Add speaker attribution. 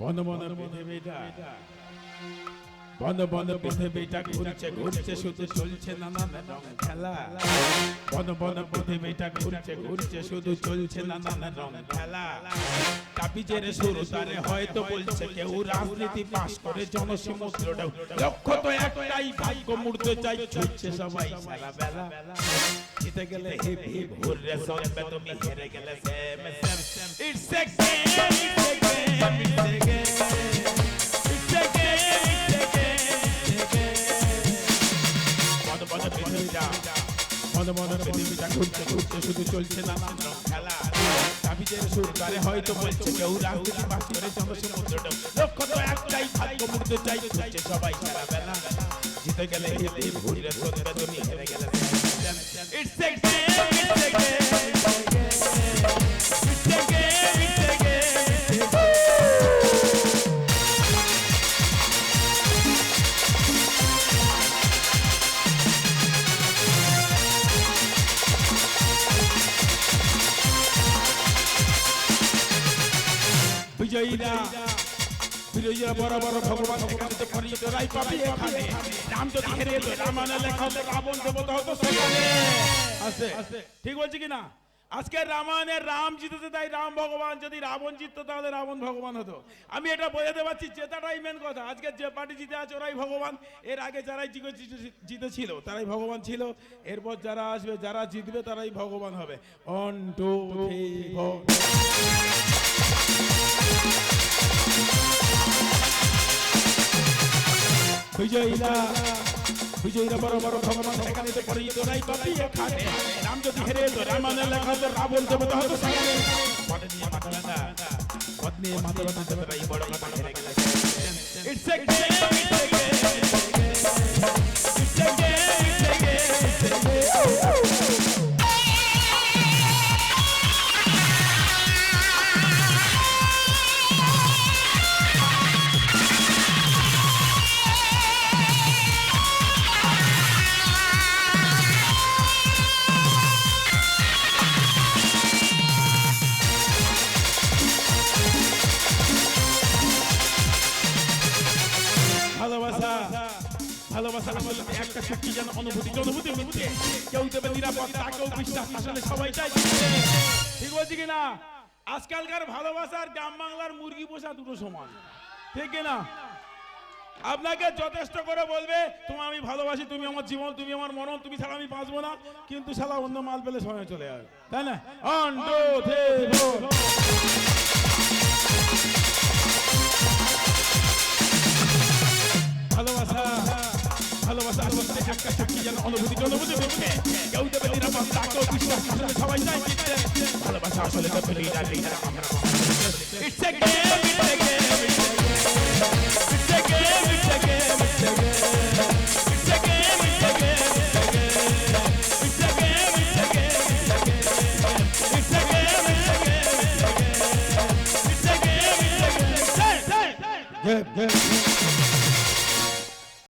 Speaker 1: বন্ধ বন্ধ পৃথিবীটা ঘুরছে ঘুরছে, শুধু চলছে নানান রং খেলা। বন্ধ বন্ধ পৃথিবীটা ঘুরছে ঘুরছে, শুধু চলছে নানান রং খেলা। তাবিজের শুরু তারে হয়তো বলছে কেউ, রাজনীতি পাশ করে জনসমুদ্রটাও লক্ষ্য তো একটাই ভাগ্য মুড়তে চাই চলছে সবাই সারা বেলা। জিতে গেলে হিপ হিপ, হুররে সরবে তুমি হেরে গেলে same same it's a game মনে মনে পৃথিবীটা ঘুরতে ঘুরতে শুধু চলছে না খেলা। সুর তারে হয়তো বলছে কেউ রাজনীতি বাস করে সমুদ্র লক্ষ্য তো একটাই, ভাগ্য মুগ্ধ চাই, ঘুরছে সবাই সারা বেলা জিতে গেলে হেলে ভুলে সত্যি হেরে গেলে। ইটস বিজয়ীরা। বিজয়ীরা বড় বড় ভগবান এখানে তো পরিচিত রাই পাবি এখানে। রাম যদি রাবণ দেবতা হতো আছে। ঠিক বলছি কি না? আজকে রামায়ণের রাম জিতেছে, তাই রাম ভগবান, যদি রাবণ জিততো, তাহলে রাবণ ভগবান হতো। আমি এটা বোঝাতে পারছি, জেতাটাই মেন কথা। আজকে যে পার্টি জিতে আছে, ওরাই ভগবান। এর আগে যারাই জিতে- জিতে- জিতেছিল, তারাই ভগবান ছিল। এরপর যারা আসবে, যারা জিতবে, তারাই ভগবান হবে। অন টু থ্রি বিজয়ীরা বড় বড় ভগবান সেখানে তো পরিচিত নাই পাবি এখানে। রাম যদি হেরে তো রামায়ণের লেখা তো রাবণ দেবতা হতো সেখানে। পটে নিয়ে মাথা ব্যথা পদ নিয়ে মাথা ব্যথা দেবতা এই বড় কথা হেরে গেলে। ইটস এ গেম ভালোবাসা আসলে একটা শক্তি যেন অনুভূতি অনুভূতি মিথ্যে কেউ দেবে নিরাপত্তা, কেউ বিশ্বাস, আসলে সবাই চাই ঠিক বলছি কি না আজকালকার ভালোবাসার গ্রাম বাংলার মুরগি পোষা দুটো সমান। ঠিক কি না আপনাকে যথেষ্ট করে বলবে তোমার আমি ভালোবাসি, তুমি আমার জীবন, তুমি আমার মরণ, তুমি ছাড়া আমি বাঁচবো না। কিন্তু শালা অন্য মাল পেলে সময় চলে যাবে তাই না? On Yeah, yeah, yeah.